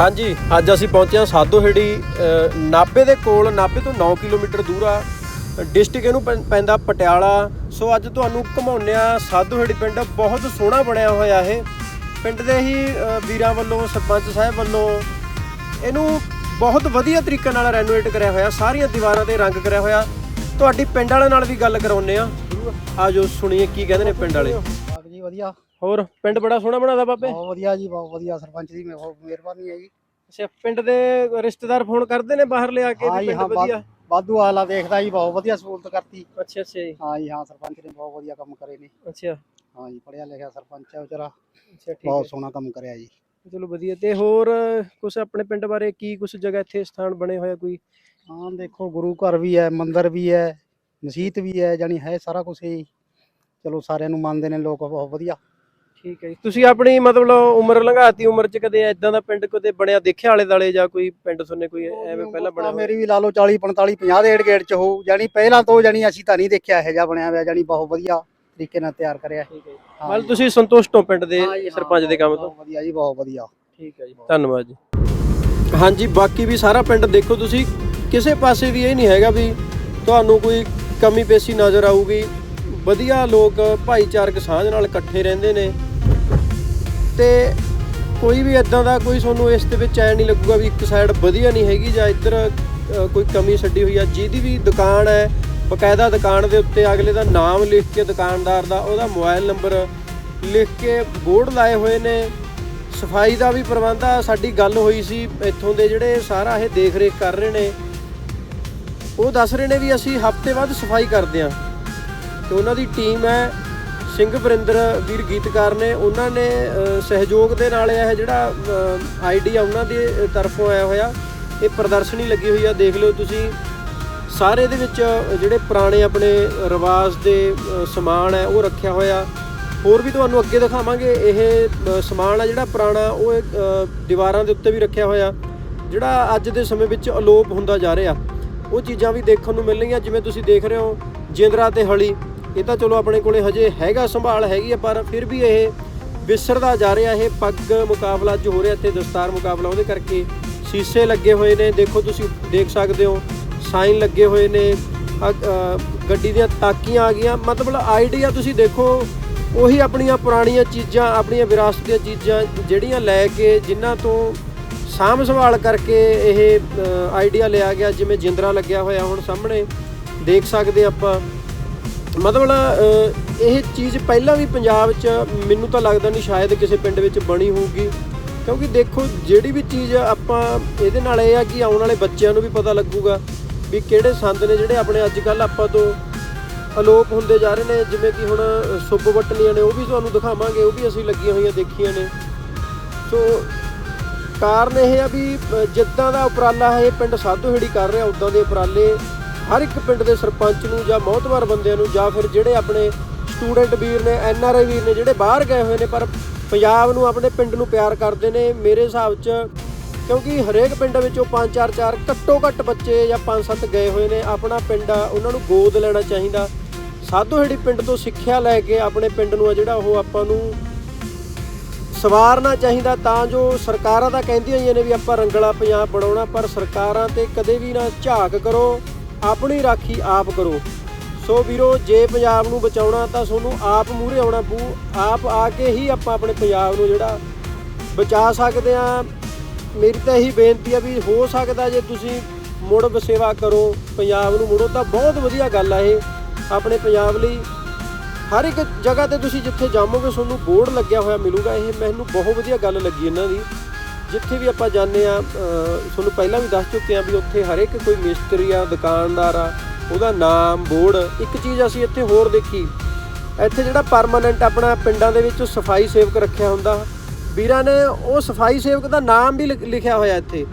ਹਾਂਜੀ ਅੱਜ ਅਸੀਂ ਪਹੁੰਚੇ ਹਾਂ ਸਾਦੋਹੇੜੀ ਅ, ਨਾਭੇ ਦੇ ਕੋਲ ਨਾਭੇ ਤੋਂ 9 ਕਿਲੋਮੀਟਰ ਦੂਰ ਆ। ਡਿਸਟ੍ਰਿਕਟ ਇਹਨੂੰ ਪੈਂ- ਪੈਂਦਾ ਪਟਿਆਲਾ। ਸੋ ਅੱਜ ਤੁਹਾਨੂੰ ਘਮਾਉਂਦੇ ਆ ਸਾਦੋਹੇੜੀ ਪਿੰਡ। ਬਹੁਤ ਸੋਹਣਾ ਬਣਿਆ ਹੋਇਆ ਇਹ। ਪਿੰਡ ਦੇ ਹੀ ਵੀਰਾਂ ਵੱਲੋਂ ਸਰਪੰਚ ਸਾਹਿਬ ਵੱਲੋਂ ਇਹਨੂੰ ਬਹੁਤ ਵਧੀਆ ਤਰੀਕੇ ਨਾਲ ਰੈਨੋਵੇਟ ਕਰਿਆ ਹੋਇਆ। ਸਾਰੀਆਂ ਦੀਵਾਰਾਂ ਤੇ ਰੰਗ ਕਰਿਆ ਹੋਇਆ। ਤੁਹਾਡੀ ਪਿੰਡ ਵਾਲਿਆਂ ਨਾਲ ਵੀ ਗੱਲ ਕਰਾਉਂਦੇ ਆ ਆਜੋ ਸੁਣੀਏ ਕੀ ਕਹਿੰਦੇ ਨੇ ਪਿੰਡ ਵਾਲੇ। ਬਾਗ ਜੀ ਵਧੀਆ। ਹੋਰ ਪਿੰਡ ਬੜਾ ਸੋਹਣਾ ਬਣਾਦਾ ਬਾਬੇ? ਬਹੁਤ ਵਧੀਆ ਜੀ ਬਹੁਤ ਵਧੀਆ ਸਰਪੰਚ ਦੀ ਮਿਹਰਬਾਨੀ ਹੈ ਜੀ। ਅੱਛਾ ਪਿੰਡ ਦੇ ਰਿਸ਼ਤੇਦਾਰ ਫੋਨ ਕਰਦੇ ਨੇ ਬਾਹਰ ਲਿਆ ਕੇ ਹਾਂ ਵੀ ਜੀ ਪਿੰਡ ਹਾਂ ਵਧੀਆ? ਵਾਧੂ ਆਲਾ ਦੇਖਦਾ ਜੀ ਬਹੁਤ ਵਧੀਆ ਸਹੂਲਤ ਕਰਤੀ। ਅੱਛਾ ਅੱਛਾ ਜੀ। ਹਾਂ ਜੀ ਹਾਂ ਸਰਪੰਚ ਨੇ ਬਹੁਤ ਵਧੀਆ ਕੰਮ ਕਰੇ ਨੇ। ਅੱਛਾ। ਹਾਂ ਜੀ ਪੜਿਆ ਲਿਖਿਆ ਸਰਪੰਚ ਹੈ ਵਿਚਾਰਾ। ਅੱਛਾ ਠੀਕ ਬਹੁਤ ਹੈ। ਸੋਹਣਾ ਕੰਮ ਕਰਿਆ ਜੀ। ਚਲੋ ਵਧੀਆ ਤੇ ਹੋਰ ਕੁਝ ਆਪਣੇ ਪਿੰਡ ਬਾਰੇ ਕੀ ਕੁਝ ਜਗ੍ਹਾ ਇੱਥੇ ਸਥਾਨ ਬਣੇ ਹੋਇਆ ਕੋਈ? ਹਾਂ ਦੇਖੋ ਗੁਰੂ ਘਰ ਵੀ ਹੈ ਮੰਦਿਰ ਵੀ ਹੈ ਮਸਜਿਦ ਵੀ ਹੈ ਜਾਨੀ ਹੈ ਸਾਰਾ ਕੁਝ ਹੀ ਚਲੋ ਸਾਰਿਆਂ ਨੂੰ ਮੰਨਦੇ ਨੇ ਲੋਕ ਬਹੁਤ ਵਧੀਆ। ਠੀਕ ਹੈ ਜੀ। ਤੁਸੀਂ ਆਪਣੀ ਮਤਲਬ ਉਮਰ ਲੰਘਾਤੀ ਉਮਰ ਚ ਕਦੇ ਐਦਾਂ ਦਾ ਪਿੰਡ ਕਦੇ ਬਣਿਆ ਦੇਖਿਆ ਆਲੇ ਦਾਲੇ ਜਾਂ ਕੋਈ ਪਿੰਡ ਸੁਣਨੇ ਕੋਈ ਐਵੇਂ ਪਹਿਲਾਂ ਬਣਿਆ ਹੋਇਆ? ਮੇਰੀ ਵੀ ਲਾ ਲਓ 40 45 50 ਦੇ ਏਡ ਗੇਟ ਚ ਹੋਊ ਜਾਨੀ ਪਹਿਲਾਂ ਤੋਂ ਜਾਨੀ ਅਸੀਂ ਤਾਂ ਨਹੀਂ ਦੇਖਿਆ ਇਹੋ ਜਿਹਾ ਬਣਿਆ ਹੋਇਆ ਜਾਨੀ ਬਹੁਤ ਵਧੀਆ ਤਰੀਕੇ ਨਾਲ ਤਿਆਰ ਕਰਿਆ। ਠੀਕ ਹੈ ਜੀ। ਹਾਂ ਮਤਲਬ। ਤੁਸੀਂ ਸੰਤੁਸ਼ਟ ਹੋ ਪਿੰਡ ਦੇ ਹਾਂ ਹਾਂ, ਸਰਪੰਚ ਦੇ ਕੰਮ ਤੋਂ? ਬਹੁਤ ਵਧੀਆ ਜੀ ਬਹੁਤ ਵਧੀਆ। ਠੀਕ ਹੈ ਜੀ। ਧੰਨਵਾਦ ਜੀ। ਹਾਂਜੀ ਬਾਕੀ ਵੀ ਸਾਰਾ ਪਿੰਡ ਦੇਖੋ ਤੁਸੀਂ ਕਿਸੇ ਪਾਸੇ ਵੀ ਇਹ ਨਹੀਂ ਹੈਗਾ ਵੀ ਤੁਹਾਨੂੰ ਕੋਈ ਕਮੀ ਪੇਸ਼ੀ ਨਜ਼ਰ ਆਊਗੀ। ਵਧੀਆ ਲੋਕ ਭਾਈਚਾਰਕ ਸਾਂਝ ਨਾਲ ਇਕੱਠੇ ਰਹਿੰਦੇ ਨੇ। ਤੇ ਕੋਈ ਵੀ ਇਦਾਂ ਦਾ ਕੋਈ ਤੁਹਾਨੂੰ ਇਸ ਦੇ ਵਿੱਚ ਐ ਨਹੀਂ ਲੱਗੂਗਾ ਵੀ ਇੱਕ ਸਾਈਡ ਵਧੀਆ ਨਹੀਂ ਹੈਗੀ ਜਾਂ ਇੱਧਰ ਕੋਈ ਕਮੀ ਛੱਡੀ ਹੋਈ ਆ। ਜਿਹਦੀ ਵੀ ਦੁਕਾਨ ਹੈ, ਬਕਾਇਦਾ ਦੁਕਾਨ ਦੇ ਉੱਤੇ ਅਗਲੇ ਦਾ ਨਾਮ ਲਿਖ ਕੇ ਦੁਕਾਨਦਾਰ ਦਾ, ਉਹਦਾ ਮੋਬਾਈਲ ਨੰਬਰ ਲਿਖ ਕੇ ਬੋਰਡ ਲਾਏ ਹੋਏ ਨੇ। ਸਫ਼ਾਈ ਦਾ ਵੀ ਪ੍ਰਬੰਧ ਆ, ਸਾਡੀ ਗੱਲ ਹੋਈ ਸੀ, ਇੱਥੋਂ ਦੇ ਜਿਹੜੇ ਸਾਰਾ ਇਹ ਦੇਖ ਰੇਖ ਕਰ ਰਹੇ ਨੇ। ਉਹ ਦੱਸ ਰਹੇ ਨੇ ਵੀ ਅਸੀਂ ਹਫ਼ਤੇ ਬਾਅਦ ਸਫ਼ਾਈ ਕਰਦੇ ਆ। ਤੇ ਉਹਨਾਂ ਦੀ ਟੀਮ ਹੈ ਸਿੰਘ ਵਰਿੰਦਰ ਵੀਰ ਗੀਤਕਾਰ ਨੇ, ਉਹਨਾਂ ਨੇ ਸਹਿਯੋਗ ਦੇ ਨਾਲ ਇਹ ਜਿਹੜਾ ਆਈਡੀਆ ਉਹਨਾਂ ਦੇ ਤਰਫੋਂ ਆਇਆ ਹੋਇਆ, ਇਹ ਪ੍ਰਦਰਸ਼ਨੀ ਲੱਗੀ ਹੋਈ ਆ, ਦੇਖ ਲਿਓ ਤੁਸੀਂ। ਸਾਰੇ ਦੇ ਵਿੱਚ ਜਿਹੜੇ ਪੁਰਾਣੇ ਆਪਣੇ ਰਿਵਾਜ ਦੇ ਸਮਾਨ ਹੈ, ਉਹ ਰੱਖਿਆ ਹੋਇਆ। ਹੋਰ ਵੀ ਤੁਹਾਨੂੰ ਅੱਗੇ ਦਿਖਾਵਾਂਗੇ, ਇਹ ਸਮਾਨ ਆ ਜਿਹੜਾ ਪੁਰਾਣਾ, ਉਹ ਦੀਵਾਰਾਂ ਦੇ ਉੱਤੇ ਵੀ ਰੱਖਿਆ ਹੋਇਆ, ਜਿਹੜਾ ਅੱਜ ਦੇ ਸਮੇਂ ਵਿੱਚ ਅਲੋਪ ਹੁੰਦਾ ਜਾ ਰਿਹਾ। ਉਹ ਚੀਜ਼ਾਂ ਵੀ ਦੇਖਣ ਨੂੰ ਮਿਲਣਗੀਆਂ ਜਿਵੇਂ ਤੁਸੀਂ ਦੇਖ ਰਹੇ ਹੋ, ਜਿੰਦਰਾ ਤੇ ਹਲੀ। ਇਹ ਤਾਂ ਚਲੋ ਆਪਣੇ ਕੋਲੇ ਹਜੇ ਹੈਗਾ ਸੰਭਾਲ ਹੈਗੀ ਹੈ ਪਰ ਫਿਰ ਵੀ ਇਹ ਵਿਸਰਦਾ ਜਾ ਰਿਹਾ, ਇਹ ਪੱਗ ਮੁਕਾਬਲਾ ਅੱਜ ਹੋ ਰਿਹਾ ਇੱਥੇ, ਦਸਤਾਰ ਮੁਕਾਬਲਾ ਉਹਦੇ ਕਰਕੇ। ਸ਼ੀਸ਼ੇ ਲੱਗੇ ਹੋਏ ਨੇ, ਦੇਖੋ ਤੁਸੀਂ, ਦੇਖ ਸਕਦੇ ਹੋ, ਸਾਈਨ ਲੱਗੇ ਹੋਏ ਨੇ ਗੱਡੀ ਦੀਆਂ ਤਾਕੀਆਂ ਆ ਗਈਆਂ। ਮਤਲਬ ਆਈਡੀਆ ਤੁਸੀਂ ਦੇਖੋ, ਉਹੀ ਆਪਣੀਆਂ ਪੁਰਾਣੀਆਂ ਚੀਜ਼ਾਂ, ਆਪਣੀਆਂ ਵਿਰਾਸਤ ਦੀਆਂ ਚੀਜ਼ਾਂ ਜਿਹੜੀਆਂ ਲੈ ਕੇ, ਜਿਨ੍ਹਾਂ ਤੋਂ ਸਾਂਭ ਸੰਭਾਲ ਕਰਕੇ ਇਹ ਆਈਡੀਆ ਲਿਆ ਗਿਆ, ਜਿਵੇਂ ਜਿੰਦਰਾ ਲੱਗਿਆ ਹੋਇਆ ਹੁਣ ਸਾਹਮਣੇ। ਦੇਖ ਸਕਦੇ ਆਪਾਂ। ਮਤਲਬ ਇਹ ਚੀਜ਼ ਪਹਿਲਾਂ ਵੀ ਪੰਜਾਬ 'ਚ ਮੈਨੂੰ ਤਾਂ ਲੱਗਦਾ ਨਹੀਂ ਸ਼ਾਇਦ ਕਿਸੇ ਪਿੰਡ ਵਿੱਚ ਬਣੀ ਹੋਊਗੀ। ਕਿਉਂਕਿ ਦੇਖੋ, ਜਿਹੜੀ ਵੀ ਚੀਜ਼ ਆਪਾਂ ਇਹਦੇ ਨਾਲ ਇਹ ਆ ਕਿ ਆਉਣ ਵਾਲੇ ਬੱਚਿਆਂ ਨੂੰ ਵੀ ਪਤਾ ਲੱਗੂਗਾ ਵੀ ਕਿਹੜੇ ਸੰਦ ਨੇ ਜਿਹੜੇ ਆਪਣੇ ਅੱਜ ਕੱਲ ਆਪਾਂ ਤੋਂ ਅਲੋਪ ਹੁੰਦੇ ਜਾ ਰਹੇ ਨੇ। ਜਿਵੇਂ ਕਿ ਹੁਣ ਸੁੱਬ ਵਟਣੀਆਂ ਨੇ, ਉਹ ਵੀ ਤੁਹਾਨੂੰ ਦਿਖਾਵਾਂਗੇ, ਉਹ ਵੀ ਅਸੀਂ ਲੱਗੀਆਂ ਹੋਈਆਂ ਦੇਖੀਆਂ ਨੇ। ਸੋ, ਕਾਰਨ ਇਹ ਆ ਵੀ ਜਿੱਦਾਂ ਦਾ ਉਪਰਾਲਾ ਹੈ ਇਹ ਪਿੰਡ ਸਾਧੂਹੇੜੀ ਕਰ ਰਿਹਾ, ਉਦਾਂ ਦੇ ਉਪਰਾਲੇ ਹਰ ਇੱਕ ਪਿੰਡ ਦੇ ਸਰਪੰਚ ਨੂੰ ਜਾਂ ਮੌਤਵਾਰ ਬੰਦਿਆਂ ਨੂੰ ਜਾਂ ਫਿਰ ਜਿਹੜੇ ਆਪਣੇ ਸਟੂਡੈਂਟ ਵੀਰ ਨੇ, ਐਨ ਆਰ ਆਈ ਵੀਰ ਨੇ ਜਿਹੜੇ ਬਾਹਰ ਗਏ ਹੋਏ ਨੇ, ਪਰ ਪੰਜਾਬ ਨੂੰ ਆਪਣੇ ਪਿੰਡ ਨੂੰ ਪਿਆਰ ਕਰਦੇ ਨੇ, ਮੇਰੇ ਹਿਸਾਬ 'ਚ ਕਿਉਂਕਿ ਹਰੇਕ ਪਿੰਡ ਵਿੱਚੋਂ 5 4 4 ਘੱਟੋ ਘੱਟ ਬੱਚੇ ਜਾਂ 5 7 ਗਏ ਹੋਏ ਨੇ, ਆਪਣਾ ਪਿੰਡ ਆ, ਉਹਨਾਂ ਨੂੰ ਗੋਦ ਲੈਣਾ ਚਾਹੀਦਾ। ਸਾਧੂਹੇੜੀ ਪਿੰਡ ਤੋਂ ਸਿੱਖਿਆ ਲੈ ਕੇ ਆਪਣੇ ਪਿੰਡ ਨੂੰ ਆ ਜਿਹੜਾ ਉਹ ਆਪਾਂ ਨੂੰ ਸਵਾਰਨਾ ਚਾਹੀਦਾ, ਤਾਂ ਜੋ ਸਰਕਾਰਾਂ ਤਾਂ ਕਹਿੰਦੀਆਂ ਹੀ ਨੇ ਵੀ ਆਪਾਂ ਰੰਗਲਾ ਪੰਜਾਬ ਬਣਾਉਣਾ, ਪਰ ਸਰਕਾਰਾਂ ਤੇ ਕਦੇ ਵੀ ਨਾ ਝਾਕ ਕਰੋ। ਆਪਣੀ ਰਾਖੀ ਆਪ ਕਰੋ। ਸੋ ਵੀਰੋ, ਜੇ ਪੰਜਾਬ ਨੂੰ ਬਚਾਉਣਾ ਤਾਂ ਤੁਹਾਨੂੰ ਆਪ ਮੂਹਰੇ ਆਉਣਾ ਪਊ। ਆਪ ਆ ਕੇ ਹੀ ਆਪਾਂ ਆਪਣੇ ਪੰਜਾਬ ਨੂੰ ਜਿਹੜਾ ਬਚਾ ਸਕਦੇ ਆ ਮੇਰੀ ਤਾਂ ਇਹੀ ਬੇਨਤੀ ਆ ਵੀ ਹੋ ਸਕਦਾ ਜੇ ਤੁਸੀਂ ਮੁੜ ਵਸੇਵਾ ਕਰੋ, ਪੰਜਾਬ ਨੂੰ ਮੁੜੋ, ਤਾਂ ਬਹੁਤ ਵਧੀਆ ਗੱਲ ਆ ਇਹ। ਆਪਣੇ ਪੰਜਾਬ ਲਈ ਹਰ ਇੱਕ ਜਗ੍ਹਾ ਤੇ ਤੁਸੀਂ ਜਿੱਥੇ ਜਾਵੋਗੇ, ਤੁਹਾਨੂੰ ਬੋਰਡ ਲੱਗਿਆ ਹੋਇਆ ਮਿਲੂਗਾ। ਇਹ ਮੈਨੂੰ ਬਹੁਤ ਵਧੀਆ ਗੱਲ ਲੱਗੀ ਇਹਨਾਂ ਦੀ। ਜਿੱਥੇ ਵੀ ਆਪਾਂ ਜਾਂਦੇ ਆ ਤੁਹਾਨੂੰ ਪਹਿਲਾਂ ਵੀ ਦੱਸ ਚੁੱਕੇ ਆ ਵੀ ਉੱਥੇ ਹਰ ਇੱਕ ਕੋਈ ਮਿਸਤਰੀ ਆ, ਦੁਕਾਨਦਾਰ ਆ, ਉਹਦਾ ਨਾਮ, ਬੋਰਡ, ਇੱਕ ਚੀਜ਼ ਅਸੀਂ ਇੱਥੇ ਹੋਰ ਦੇਖੀ। ਇੱਥੇ ਜਿਹੜਾ ਪਰਮਾਨੈਂਟ ਆਪਣਾ ਪਿੰਡਾਂ ਦੇ ਵਿੱਚ ਸਫ਼ਾਈ ਸੇਵਕ ਰੱਖਿਆ ਹੁੰਦਾ। ਵੀਰਾਂ ਨੇ ਉਹ ਸਫ਼ਾਈ ਸੇਵਕ ਦਾ ਨਾਮ ਵੀ ਲਿਖ- ਲਿਖਿਆ ਹੋਇਆ ਇੱਥੇ।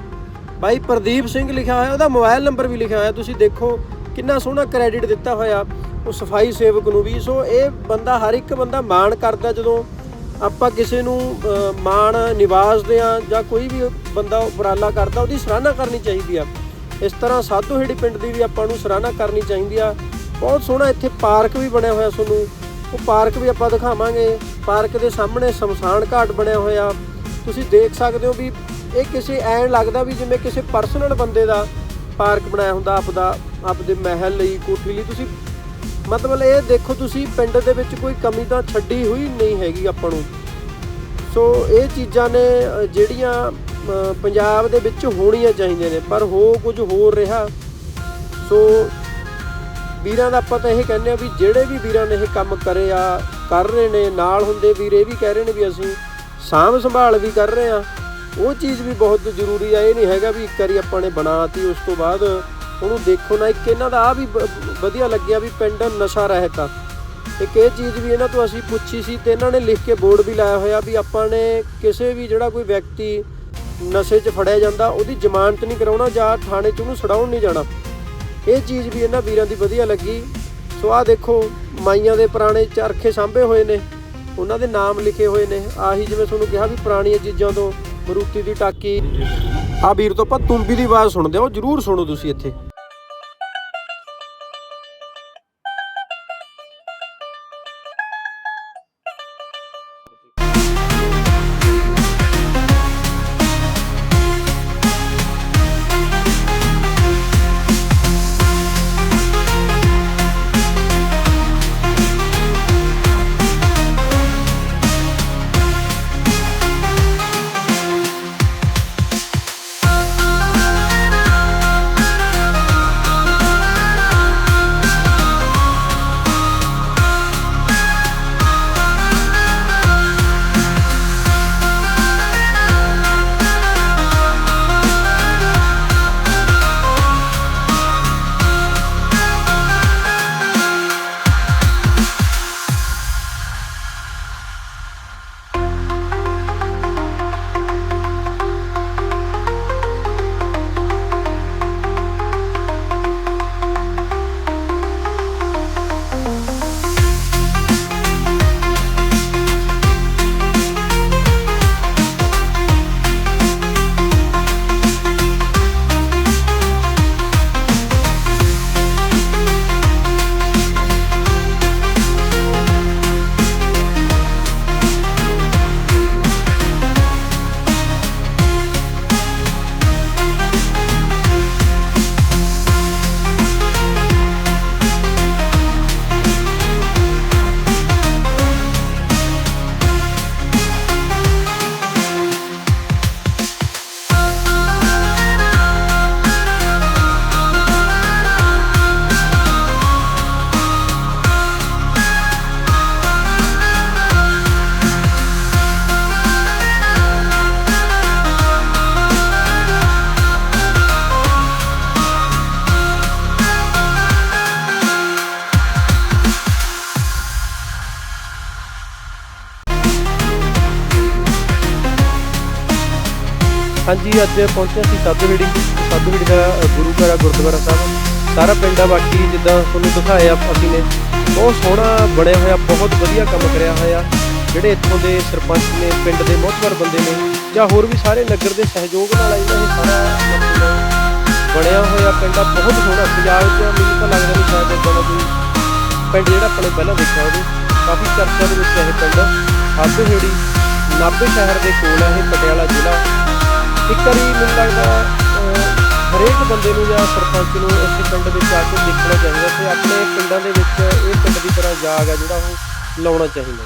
ਬਾਈ ਪ੍ਰਦੀਪ ਸਿੰਘ ਲਿਖਿਆ ਹੋਇਆ, ਉਹਦਾ ਮੋਬਾਈਲ ਨੰਬਰ ਵੀ ਲਿਖਿਆ ਹੋਇਆ। ਤੁਸੀਂ ਦੇਖੋ ਕਿੰਨਾ ਸੋਹਣਾ ਕ੍ਰੈਡਿਟ ਦਿੱਤਾ ਹੋਇਆ ਉਹ ਸਫ਼ਾਈ ਸੇਵਕ ਨੂੰ ਵੀ। ਸੋ ਇਹ ਬੰਦਾ, ਹਰ ਇੱਕ ਬੰਦਾ ਮਾਣ ਕਰਦਾ ਜਦੋਂ ਆਪਾਂ ਕਿਸੇ ਨੂੰ ਮਾਣ ਨਿਵਾਜਦੇ ਆ ਜਾਂ ਕੋਈ ਵੀ ਬੰਦਾ ਉਪਰਾਲਾ ਕਰਦਾ, ਉਹਦੀ ਸਰਾਹਨਾ ਕਰਨੀ ਚਾਹੀਦੀ ਆ। ਇਸ ਤਰ੍ਹਾਂ ਸਾਧੂਹੇੜੀ ਪਿੰਡ ਦੀ ਵੀ ਆਪਾਂ ਨੂੰ ਸਰਾਹਨਾ ਕਰਨੀ ਚਾਹੀਦੀ ਆ। ਬਹੁਤ ਸੋਹਣਾ ਇੱਥੇ ਪਾਰਕ ਵੀ ਬਣਿਆ ਹੋਇਆ ਤੁਹਾਨੂੰ। ਉਹ ਪਾਰਕ ਵੀ ਆਪਾਂ ਦਿਖਾਵਾਂਗੇ। ਪਾਰਕ ਦੇ ਸਾਹਮਣੇ ਸ਼ਮਸ਼ਾਨ ਘਾਟ ਬਣਿਆ ਹੋਇਆ। ਤੁਸੀਂ ਦੇਖ ਸਕਦੇ ਹੋ ਵੀ ਇਹ ਕਿਸੇ ਐਂ ਲੱਗਦਾ ਵੀ ਜਿਵੇਂ ਕਿਸੇ ਪਰਸਨਲ ਬੰਦੇ ਦਾ ਪਾਰਕ ਬਣਾਇਆ ਹੁੰਦਾ, ਆਪਦਾ, ਆਪਦੇ ਮਹਿਲ ਲਈ, ਕੋਠੀ ਲਈ। ਤੁਸੀਂ ਮਤਲਬ ਇਹ ਦੇਖੋ ਤੁਸੀਂ, ਪਿੰਡ ਦੇ ਵਿੱਚ ਕੋਈ ਕਮੀ ਤਾਂ ਛੱਡੀ ਹੋਈ ਨਹੀਂ ਹੈਗੀ ਆਪਾਂ ਨੂੰ। ਸੋ ਇਹ ਚੀਜ਼ਾਂ ਨੇ ਜਿਹੜੀਆਂ ਪੰਜਾਬ ਦੇ ਵਿੱਚ ਹੋਣੀਆਂ ਚਾਹੀਦੀਆਂ ਨੇ, ਪਰ ਹੋ ਕੁਝ ਹੋਰ ਰਿਹਾ। ਸੋ ਵੀਰਾਂ ਦਾ ਆਪਾਂ ਤਾਂ ਇਹ ਕਹਿੰਦੇ ਆ ਵੀ ਜਿਹੜੇ ਵੀ ਵੀਰਾਂ ਨੇ ਇਹ ਕੰਮ ਕਰੇ ਆ, ਕਰ ਰਹੇ ਨੇ, ਨਾਲ ਹੁੰਦੇ ਵੀਰ ਇਹ ਵੀ ਕਹਿ ਰਹੇ ਨੇ ਵੀ ਅਸੀਂ ਸਾਂਭ ਸੰਭਾਲ ਵੀ ਕਰ ਰਹੇ ਆ ਉਹ ਚੀਜ਼ ਵੀ ਬਹੁਤ ਜ਼ਰੂਰੀ ਆ, ਇਹ ਨਹੀਂ ਹੈਗਾ ਵੀ ਇੱਕ ਵਾਰੀ ਆਪਾਂ ਨੇ ਬਣਾਤੀ, ਉਸ ਤੋਂ ਬਾਅਦ ਉਹਨੂੰ ਦੇਖੋ ਨਾ, ਇੱਕ ਇਹਨਾਂ ਦਾ ਆ ਵੀ ਬ- ਵਧੀਆ ਲੱਗਿਆ ਵੀ ਪਿੰਡ ਨਸ਼ਾ ਰਹਿਤ ਆ। ਇੱਕ ਇਹ ਚੀਜ਼ ਵੀ ਇਹਨਾਂ ਤੋਂ ਅਸੀਂ ਪੁੱਛੀ ਸੀ ਤੇ ਇਹਨਾਂ ਨੇ ਲਿਖ ਕੇ ਬੋਰਡ ਵੀ ਲਾਇਆ ਹੋਇਆ ਵੀ ਆਪਾਂ ਨੇ ਕਿਸੇ ਵੀ ਜਿਹੜਾ ਕੋਈ ਵਿਅਕਤੀ ਨਸ਼ੇ 'ਚ ਫੜਿਆ ਜਾਂਦਾ, ਉਹਦੀ ਜ਼ਮਾਨਤ ਨਹੀਂ ਕਰਾਉਣਾ ਜਾਂ ਥਾਣੇ 'ਚ ਉਹਨੂੰ ਛਡਾਉਣ ਨਹੀਂ ਜਾਣਾ। ਇਹ ਚੀਜ਼ ਵੀ ਇਹਨਾਂ ਵੀਰਾਂ ਦੀ ਵਧੀਆ ਲੱਗੀ। ਸੋ ਆਹ ਦੇਖੋ, ਮਾਈਆਂ ਦੇ ਪੁਰਾਣੇ ਚਰਖੇ ਸਾਂਭੇ ਹੋਏ ਨੇ, ਉਹਨਾਂ ਦੇ ਨਾਮ ਲਿਖੇ ਹੋਏ ਨੇ। ਆਹੀ ਜਿਵੇਂ ਤੁਹਾਨੂੰ ਕਿਹਾ ਵੀ ਪੁਰਾਣੀਆਂ ਚੀਜ਼ਾਂ ਤੋਂ ਮਰੂਤੀ ਦੀ ਟਾਕੀ। ਆ ਵੀਰ ਤੋਂ ਆਪਾਂ ਤੁੰਬੀ ਦੀ ਆਵਾਜ਼ ਸੁਣਦੇ ਹੋ ਜਰੂਰ ਸੁਣੋ ਤੁਸੀਂ ਇੱਥੇ। ਹਾਂਜੀ, ਅੱਜ ਪਹੁੰਚਿਆ ਸੀ ਸਾਧੂਹੇੜੀ ਸਾਧੂਹੇੜੀ ਦਾ ਗੁਰੂ ਘਰ ਆ, ਗੁਰਦੁਆਰਾ ਸਾਹਿਬ। ਸਾਰਾ ਪਿੰਡ ਆ, ਬਾਕੀ ਜਿੱਦਾਂ ਤੁਹਾਨੂੰ ਦਿਖਾਇਆ ਅਸੀਂ ਨੇ। ਬਹੁਤ ਸੋਹਣਾ ਬਣਿਆ ਹੋਇਆ, ਬਹੁਤ ਵਧੀਆ ਕੰਮ ਕਰਿਆ ਹੋਇਆ। ਜਿਹੜੇ ਇੱਥੋਂ ਦੇ ਸਰਪੰਚ ਨੇ, ਪਿੰਡ ਦੇ ਮੋਹਤਵਰ ਬੰਦੇ ਨੇ, ਜਾਂ ਹੋਰ ਵੀ ਸਾਰੇ ਨਗਰ ਦੇ ਸਹਿਯੋਗ ਨਾਲ ਇਹਨਾਂ ਨੇ ਸਾਰਾ ਬਣਿਆ ਹੋਇਆ ਪਿੰਡ ਆ, ਬਹੁਤ ਸੋਹਣਾ। ਪੰਜਾਬ 'ਚ ਮੈਨੂੰ ਤਾਂ ਲੱਗਦਾ ਨਹੀਂ ਸ਼ਾਇਦ ਇਦਾਂ ਦਾ ਕੋਈ ਪਿੰਡ ਜਿਹੜਾ ਆਪਣੇ ਪਹਿਲਾਂ ਦੇਖਿਆ ਹੋਵੇ। ਕਾਫੀ ਚਰਚਾ ਦੇ ਵਿੱਚ ਇਹ ਪਿੰਡ। ਸਾਧੂਹੇੜੀ ਨਾਭੇ ਸ਼ਹਿਰ ਦੇ ਕੋਲ ਹੈ ਇਹ ਪਟਿਆਲਾ ਜ਼ਿਲ੍ਹਾ। ਇੱਕ ਵਾਰੀ ਮੈਨੂੰ ਲੱਗਦਾ ਹਰੇਕ ਬੰਦੇ ਨੂੰ ਜਾਂ ਸਰਪੰਚ ਨੂੰ ਇਸ ਪਿੰਡ ਵਿੱਚ ਆ ਕੇ ਦੇਖਣਾ ਚਾਹੀਦਾ ਤੇ ਆਪਣੇ ਪਿੰਡਾਂ ਦੇ ਵਿੱਚ ਇਹ ਪਿੰਡ ਦੀ ਤਰ੍ਹਾਂ ਜਾਗ ਆ ਜਿਹੜਾ ਉਹ ਲਾਉਣਾ ਚਾਹੀਦਾ।